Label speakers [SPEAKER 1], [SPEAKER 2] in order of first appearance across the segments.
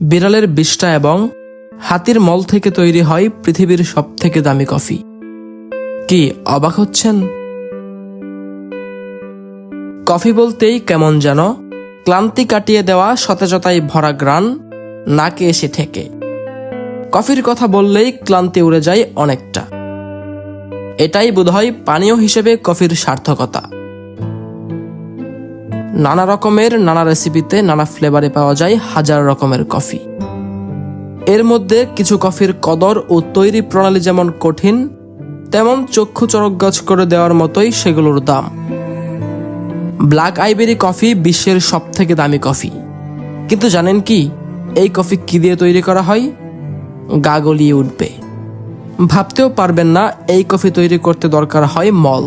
[SPEAKER 1] বিড়ালের বিষ্ঠা এবং হাতির মল থেকে তৈরি হয় পৃথিবীর সবথেকে দামি কফি। কি অবাক হচ্ছেন? কফি বলতেই কেমন যেন ক্লান্তি কাটিয়ে দেওয়া সতেজতায় ভরা গ্রান নাকে এসে ঠেকে। কফির কথা বললেই ক্লান্তি উড়ে যায় অনেকটা। এটাই বোধহয় পানীয় হিসেবে কফির সার্থকতা। নানা রকমের, নানা রেসিপিতে নানা ফ্লেভারে পাওয়া যায় হাজার রকমের কফি এর মধ্যে কিছু কফির কদর ও তৈরি প্রণালী যেমন কঠিন, তেমন চক্ষু চরকগাছ করে দেওয়ার মতোই সেগুলোর দাম। ব্ল্যাক আইবেরি কফি বিশ্বের সব থেকে দামি কফি কিন্তু জানেন কি, এই কফি কি দিয়ে তৈরি করা হয়? গা গলিয়ে উঠবে। ভাবতেও পারবেন না, এই কফি তৈরি করতে দরকার হয় মল।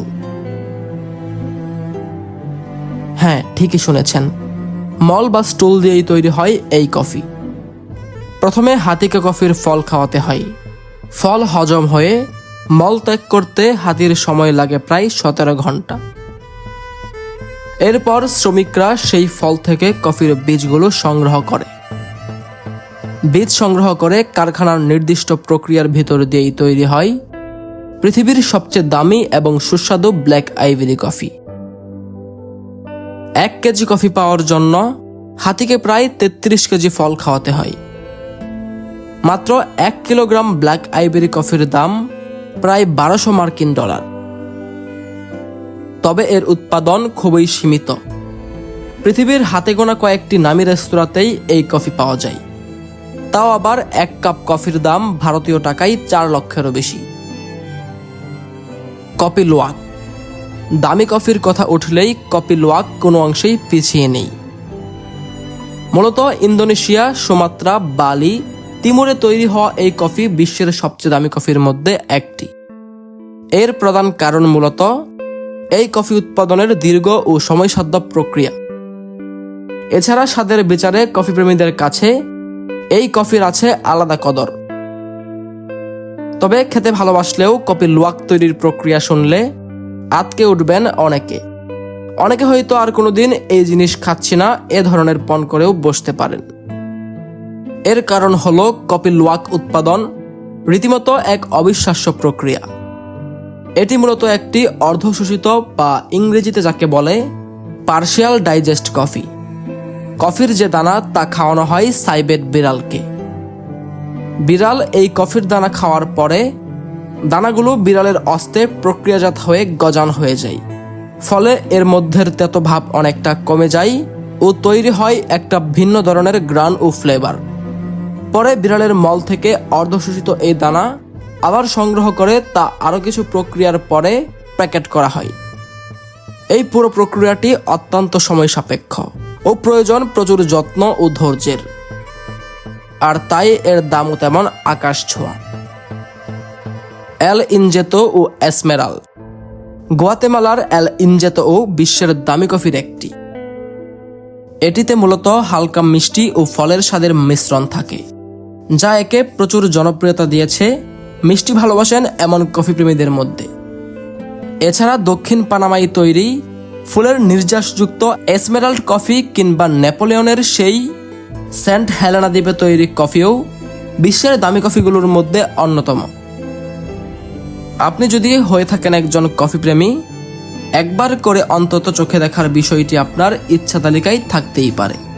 [SPEAKER 1] হ্যাঁ ঠিকই শুনেছেন। মল বা স্টুল দিয়েই তৈরি হয় এই কফি। প্রথমে হাতিকে কফির ফল খাওয়াতে হয়। ফল হজম হয়ে মল ত্যাগ করতে হাতির সময় লাগে প্রায় সতেরো ঘণ্টা। এরপর শ্রমিকরা সেই ফল থেকে কফির বীজগুলো সংগ্রহ করে। বীজ সংগ্রহ করে কারখানার নির্দিষ্ট প্রক্রিয়ার ভিতর দিয়েই তৈরি হয় পৃথিবীর সবচেয়ে দামি এবং সুস্বাদু ব্ল্যাক আইভরি কফি। এক কেজি কফি পাওয়ার জন্য হাতিকে প্রায় তেত্রিশ কেজি ফল খাওয়াতে হয়। মাত্র এক কিলোগ্রাম ব্ল্যাক আইবেরি কফির দাম প্রায় বারোশো মার্কিন ডলার। তবে এর উৎপাদন খুবই সীমিত। পৃথিবীর হাতে গোনা কয়েকটি নামি রেস্তোরাঁতেই এই কফি পাওয়া যায়। তাও আবার এক কাপ কফির দাম ভারতীয় টাকায় চার লক্ষেরও বেশি। কপি লোয়াক দামি কফির কথা উঠলেই কপি লোয়াক কোনো অংশেই পিছিয়ে নেই। মূলত ইন্দোনেশিয়া, সুমাত্রা, বালি, তিমুরে তৈরি হওয়া এই কফি বিশ্বের সবচেয়ে দামি কফির মধ্যে একটি। এর প্রধান কারণ মূলত এই কফি উৎপাদনের দীর্ঘ ও সময়সাধ্য প্রক্রিয়া। এছাড়া স্বাদের বিচারে কফি প্রেমীদের কাছে এই কফির আছে আলাদা কদর। তবে খেতে ভালোবাসলেও কফি লুয়াক তৈরির প্রক্রিয়া শুনলে আতকে উঠবেন অনেকে। অনেকে হয়তো আর কোনোদিন এই জিনিস খাচ্ছি না, এ ধরনের পণ করেও বসতে পারেন। এর কারণ হলো কপি লুয়াক উৎপাদন, রীতিমতো এক অবিশ্বাস্য প্রক্রিয়া। এটি মূলত একটি অর্ধশোষিত বা ইংরেজিতে যাকে বলে পার্শিয়াল ডাইজেস্ট কফি। কফির যে দানা তা খাওয়ানো হয় সাইবেট বিড়ালকে। বিড়াল এই কফির দানা খাওয়ার পরে দানাগুলো বিড়ালের অস্তে প্রক্রিয়াজাত হয়ে গজান হয়ে যায়। ফলে এর মধ্যের তেতো ভাব অনেকটা কমে যায় ও তৈরি হয় একটা ভিন্ন ধরনের গ্রান ও ফ্লেভার। পরে বিড়ালের মল থেকে অর্ধশোষিত এই দানা আবার সংগ্রহ করে তা আরও কিছু প্রক্রিয়ার পরে প্যাকেট করা হয়। এই পুরো প্রক্রিয়াটি অত্যন্ত সময় সাপেক্ষ ও প্রয়োজন প্রচুর যত্ন ও ধৈর্যের। আর তাই এর দামও তেমন আকাশ ছোঁয়া। এল ইনজেতো ও এসমেরাল গোয়াতেমালার এল ইনজেতো ও বিশ্বের দামি কফির একটি। এটিতে মূলত হালকা মিষ্টি ও ফলের স্বাদের মিশ্রণ থাকে, যা একে প্রচুর জনপ্রিয়তা দিয়েছে, মিষ্টি ভালোবাসেন এমন কফি প্রেমীদের মধ্যে। এছাড়া দক্ষিণ পানামাই তৈরি ফুলের নির্যাসযুক্ত এসমেরাল্ড কফি কিংবা নেপোলিয়নের সেই সেন্ট হেলেনা দ্বীপে তৈরি কফিও বিশ্বের দামি কফিগুলোর মধ্যে অন্যতম। আপনি যদি হয়ে থাকেন একজন কফি প্রেমী একবার করে অন্তত চোখে দেখার বিষয়টি আপনার ইচ্ছা তালিকায় থাকতেই পারে।